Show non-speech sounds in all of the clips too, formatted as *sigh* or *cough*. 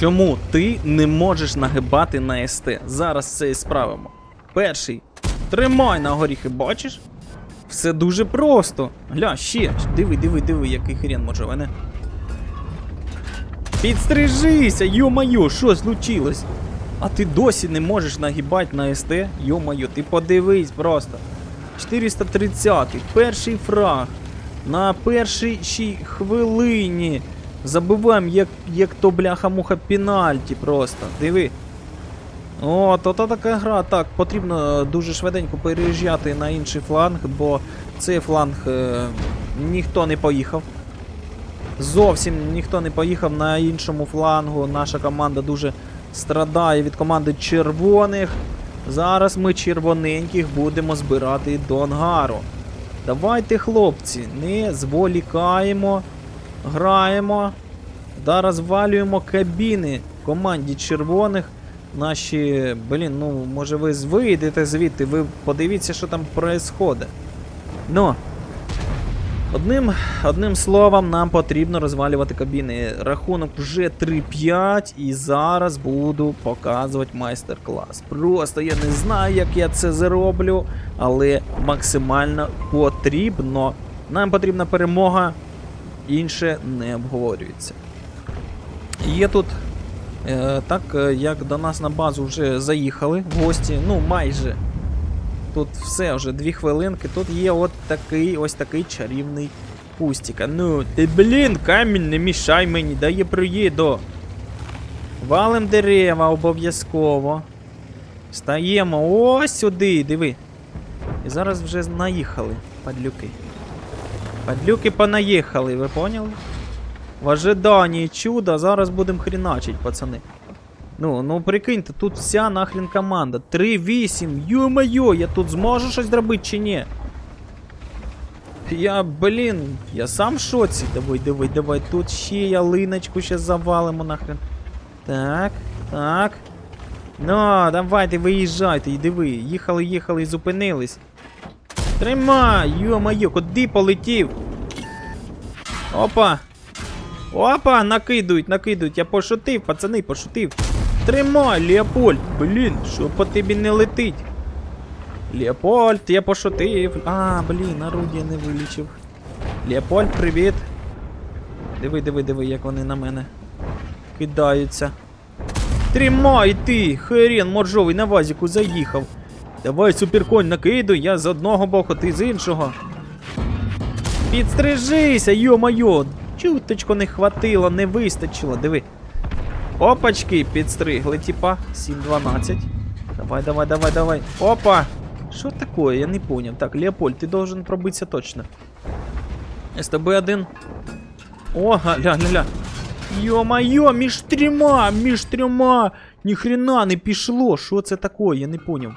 Чому ти не можеш нагибати на СТ? Зараз це і справимо. Перший. Тримай на горіхи, бачиш? Все дуже просто. Гля, ще. Диви, диви, диви, який хрен може мене. Підстрижися, йо-моє, що случилось? А ти досі не можеш нагибати на СТ? Йо-моє, ти подивись просто. 430 перший фраг. На першій хвилині. Забиваємо, як, як то бляха-муха пенальті просто. Диви. О, то така гра. Так, потрібно дуже швиденько переїжджати на інший фланг, бо цей фланг е, ніхто не поїхав. Зовсім ніхто не поїхав на іншому флангу. Наша команда дуже страдає від команди червоних. Зараз ми червоненьких будемо збирати до ангару. Давайте, хлопці, не зволікаємо, граємо. Зараз звалюємо кабіни команді червоних. Наші, блін, ну, може ви вийдете звідти, ви подивіться, що там відбувається. Ну, Одним, одним словом, нам потрібно розвалювати кабіни. Рахунок вже 3-5, і зараз буду показувати майстер-клас. Просто я не знаю, як я це зроблю, але максимально потрібно. Нам потрібна перемога, інше не обговорюється. Є тут, е, так е, як до нас на базу вже заїхали в гості, ну майже. Тут все вже дві хвилинки. Тут є от такий ось такий чарівний кустик. Ну, ти блін, камінь, не мішай мені, дай я приїду. Валим дерева обов'язково. Стаємо ось сюди, диви. І зараз вже наїхали, падлюки. Падлюки понаїхали, ви поняли? В ожиданні чуда зараз будемо хріначить, пацани. Ну, ну прикиньте, тут вся нахрен команда. 3-8, ё-моё, я тут зможу щось зробити чи ні? Я, блін, я сам в шоці. Давай, давай, давай. Тут ще ялиночку ще завалимо нахрен. Так, так. Ну, давайте, виїжджайте, і диви. Їхали, їхали і зупинились. Тримай, ё-моё, куди полетів? Опа! Опа, накидують, накидують. Я пошутив, пацани, пошутив. Тримай, Леопольд, блін, що по тобі не летить. Леопольд, я пошутив. А, блін, орудія не вилічив. Леопольд, привіт. Диви, диви, диви, як вони на мене кидаються. Тримай ти, хрен моржовий на вазіку заїхав. Давай, суперконь, накидуй, я з одного боку, ти з іншого. Підстрижися, йо-моє! Чуточку не хватило, не вистачило, диви. Опачки, підстригли, типа. 7-12. Давай, давай, давай, давай. Опа! Що таке? Я не понял. Так, Леопольд, ти должен пробитися точно. СТБ-1. О, гля, гля, гля. Йо-моє, між трьома, між трьома. Ніхрена не пішло. Що це таке? Я не понял.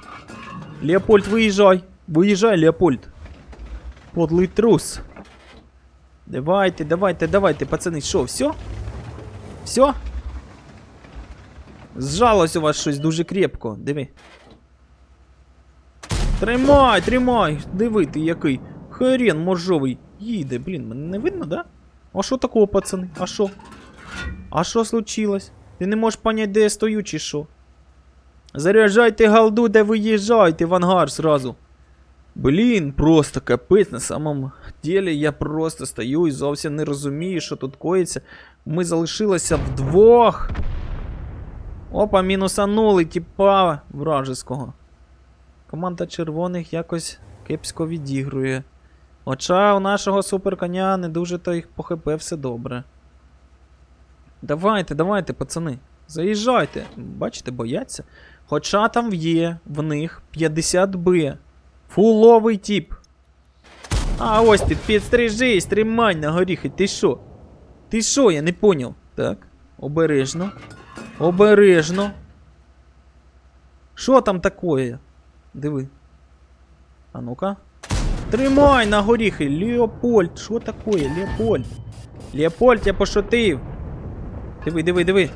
Леопольд, виїжджай. Виїжджай, Леопольд. Подлий трус. Давайте, давайте, давайте, пацани, що, все? Все? Зжалось у вас щось дуже крепко, диви. Тримай, тримай! Диви ти який. Хрен моржовий. Їде, блін, мене не видно, да? А що такого, пацани? А що? А що случилось? Ти не можеш понять, де я стою, чи що? Заряджайте галду, де виїжджайте в ангар сразу. Блін, просто капець на самом деле я просто стою і зовсім не розумію, що тут коїться. Ми залишилися вдвох. Опа, мінусанули, типа вражеского. Команда червоних якось кепсько відігрує. Хоча у нашого суперконя не дуже то їх по ХП все добре. Давайте, давайте, пацани. Заїжджайте. Бачите, бояться. Хоча там є в них 50Б. Фуловий тип. А ось ти підстрижись, тримай на горіхи. Ти що? Ти що, я не поняв. Так, обережно. Обережно. Що там такое? Диви. А ну-ка. Тримай на горіхи, Леопольд. Що такое, Леопольд? Леопольд, я пошутив. Диви, диви, диви.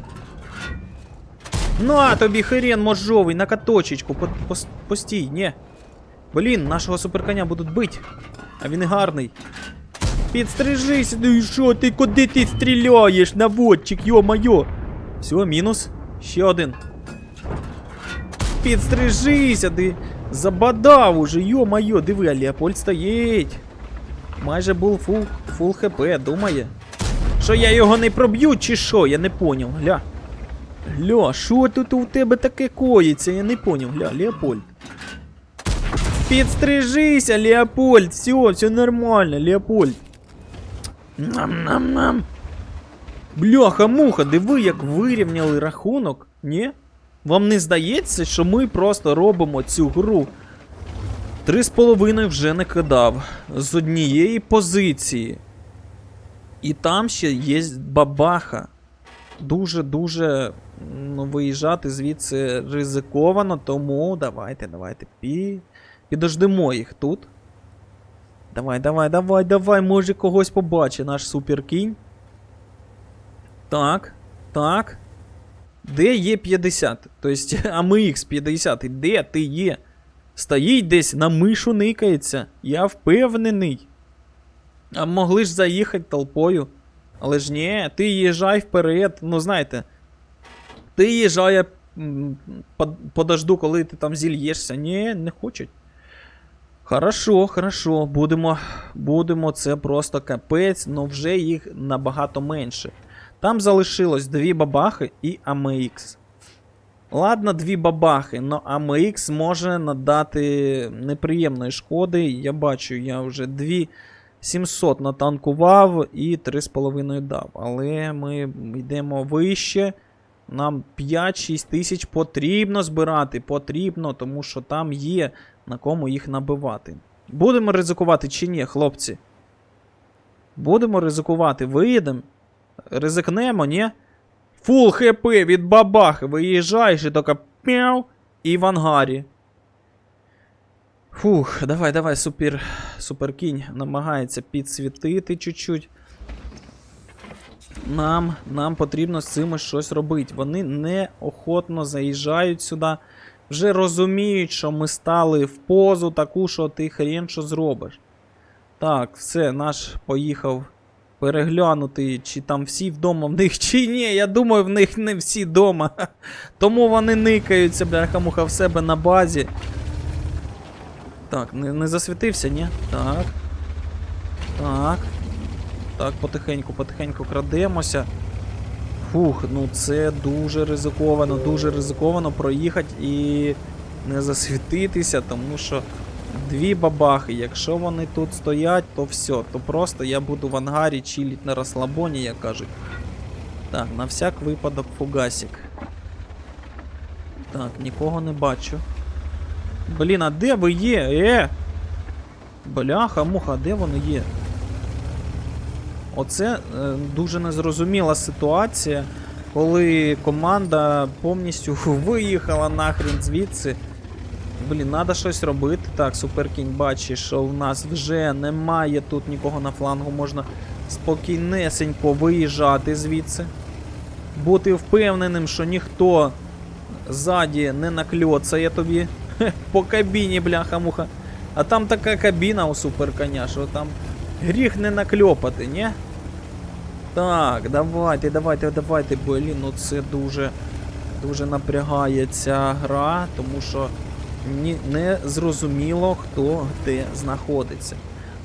На тобі хрен моржовий, на каточечку. По, пос- постій, ні. Блін, нашого суперконя будуть бить. А він гарний. Підстрижись, ну і що ти, куди ти стріляєш, наводчик, йо-моє. Все, мінус. Ще один. Підстрижися, ти забадав уже, йо-майо, диви, а Леопольд стоїть. Майже був фул, фул хп, думає. Що я його не проб'ю, чи що? Я не поняв, гля. Гля, що тут у тебе таке коїться? Я не поняв, гля, Леопольд. Підстрижися, Леопольд, все, все нормально, Леопольд. Нам-нам-нам. Бляха-муха, диви, як вирівняли рахунок, ні? Вам не здається, що ми просто робимо цю гру? Три з половиною вже не кидав з однієї позиції. І там ще є бабаха. Дуже-дуже ну, виїжджати звідси ризиковано, тому давайте, давайте. Пі... Підождемо їх тут. Давай, давай, давай, давай, може когось побачить наш суперкінь. Так, так. Де є 50? Тобто, *laughs* AMX 50, де ти є? Стоїть десь на мишу никається. Я впевнений. А могли ж заїхати толпою. Але ж ні, ти їжджай вперед. Ну, знаєте. Ти я подожду, коли ти там зільєшся. Ні, не хочуть. Хорошо, хорошо, будемо, будемо, це просто капець, але вже їх набагато менше. Там залишилось дві бабахи і AMX. Ладно, дві бабахи, но AMX може надати неприємної шкоди. Я бачу, я вже 2700 натанкував і 3,5 дав. Але ми йдемо вище. Нам 5-6 тисяч потрібно збирати. Потрібно, тому що там є на кому їх набивати. Будемо ризикувати чи ні, хлопці? Будемо ризикувати, виїдемо. Ризикнемо, ні? Фул хп від бабахи. Виїжджаєш і тільки п'яв і в ангарі. Фух, давай, давай, супер, суперкінь намагається підсвітити чуть-чуть. Нам, нам потрібно з цим щось робити. Вони неохотно заїжджають сюди. Вже розуміють, що ми стали в позу таку, що ти хрен що зробиш. Так, все, наш поїхав переглянути, чи там всі вдома в них, *laughs* чи ні. Я думаю, в них не всі вдома. *laughs* Тому вони никаються, бляха-муха, в себе на базі. Так, не, не засвітився, ні? Так. Так. Так, потихеньку, потихеньку крадемося. Фух, ну це дуже ризиковано, дуже ризиковано проїхати і не засвітитися, тому що дві бабахи, якщо вони тут стоять, то все, то просто я буду в ангарі чилить на розслабоні, як кажуть. Так, на всяк випадок фугасик. Так, нікого не бачу. Блін, а де ви є? Е! Бляха, муха, де вони є? Оце е, дуже незрозуміла ситуація, коли команда повністю *laughs* виїхала нахрен звідси. Блін, треба щось робити. Так, суперкінь бачить, що в нас вже немає тут нікого на флангу, можна спокійнесенько виїжджати звідси. Бути впевненим, що ніхто ззаді не накльоцає тобі по кабіні, бляха-муха. А там така кабіна у суперконя, що там гріх не накльопати, ні? Так, давайте, давайте, давайте, блін, ну це дуже дуже напрягає ця гра, тому що ні, не зрозуміло, хто де знаходиться.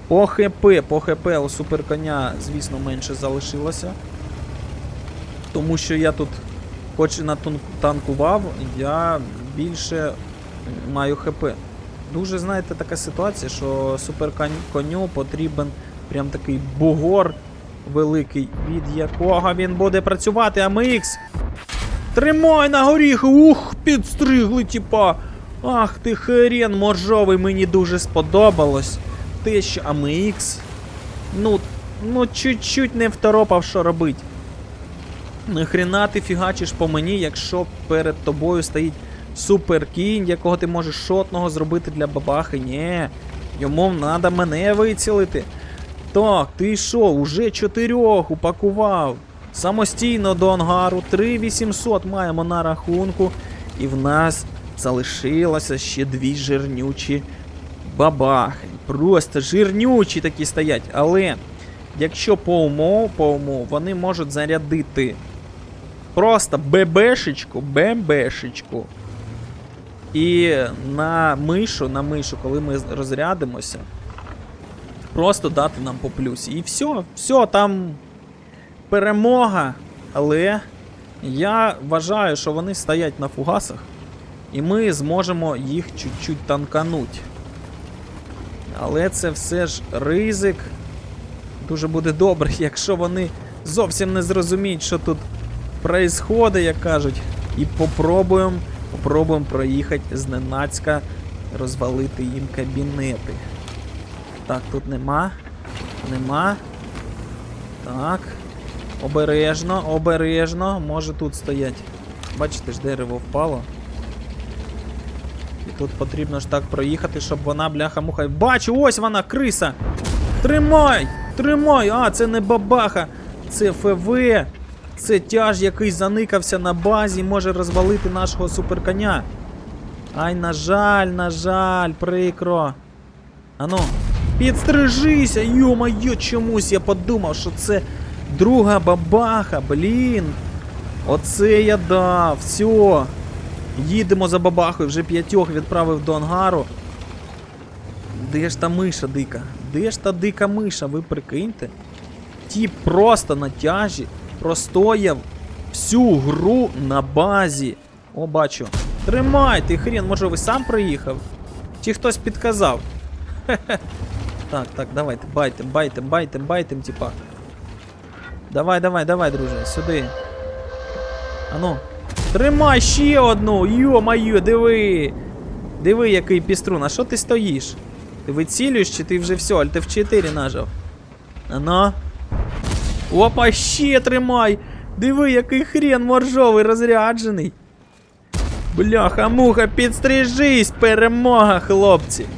По ХП, по ХП у суперконя, звісно, менше залишилося. Тому що я тут, хоч і натанкував, я більше маю ХП. Дуже, знаєте, така ситуація, що суперконю потрібен прям такий бугор великий, від якого він буде працювати. АМХ! Тримай на горіх! Ух, підстригли, типа! Ах ти хрен моржовий, мені дуже сподобалось. Те, що АМХ. Ну, ну чуть-чуть не второпав, що робить. Нахрена ти фігачиш по мені, якщо перед тобою стоїть суперкінь, якого ти можеш шотного зробити для бабахи. Ні, йому треба мене вицілити. Так, ти що, уже чотирьох упакував. Самостійно до ангару 3800 маємо на рахунку. І в нас залишилося ще дві жирнючі бабахи. Просто жирнючі такі стоять. Але якщо по умов, по умов, вони можуть зарядити Просто бебешечку, бебешечку. І на мишу, на мишу, коли ми розрядимося, просто дати нам по плюсі. І все, все, там перемога. Але я вважаю, що вони стоять на фугасах, і ми зможемо їх чуть-чуть танкануть. Але це все ж ризик. Дуже буде добре, *laughs* якщо вони зовсім не зрозуміють, що тут происходить, як кажуть. І попробуємо попробуємо проїхати зненацька, розвалити їм кабінети. Так, тут нема. Нема. Так. Обережно, обережно. Може тут стоять. Бачите ж, дерево впало. І тут потрібно ж так проїхати, щоб вона, бляха-муха. Бачу, ось вона, криса! Тримай! Тримай! А, це не бабаха, це ФВ. Це тяж, який заникався на базі, і може розвалити нашого суперконя. Ай, на жаль, на жаль, прикро. Ану, підстрижися, йо-моє, чомусь я подумав, що це друга бабаха, блін. Оце я дав, все. Їдемо за бабахою, вже п'ятьох відправив до ангару. Де ж та миша дика? Де ж та дика миша, ви прикиньте? Тіп просто на тяжі простояв всю гру на базі. О, бачу. Тримай, ти хрен, може ви сам приїхав? Чи хтось підказав? Хе-хе. Так, так, давайте, байте, байте, байте, байте, типа. Давай, давай, давай, друже, сюди. Ану. Тримай ще одну! Йо-моє, диви! Диви, який піструн, а що ти стоїш? Ти вицілюєш чи ти вже все, Альт F4 нажав? Ано. Опа, ще тримай! Диви, який хрен моржовий розряджений. Бляха, муха, підстрижись, перемога, хлопці.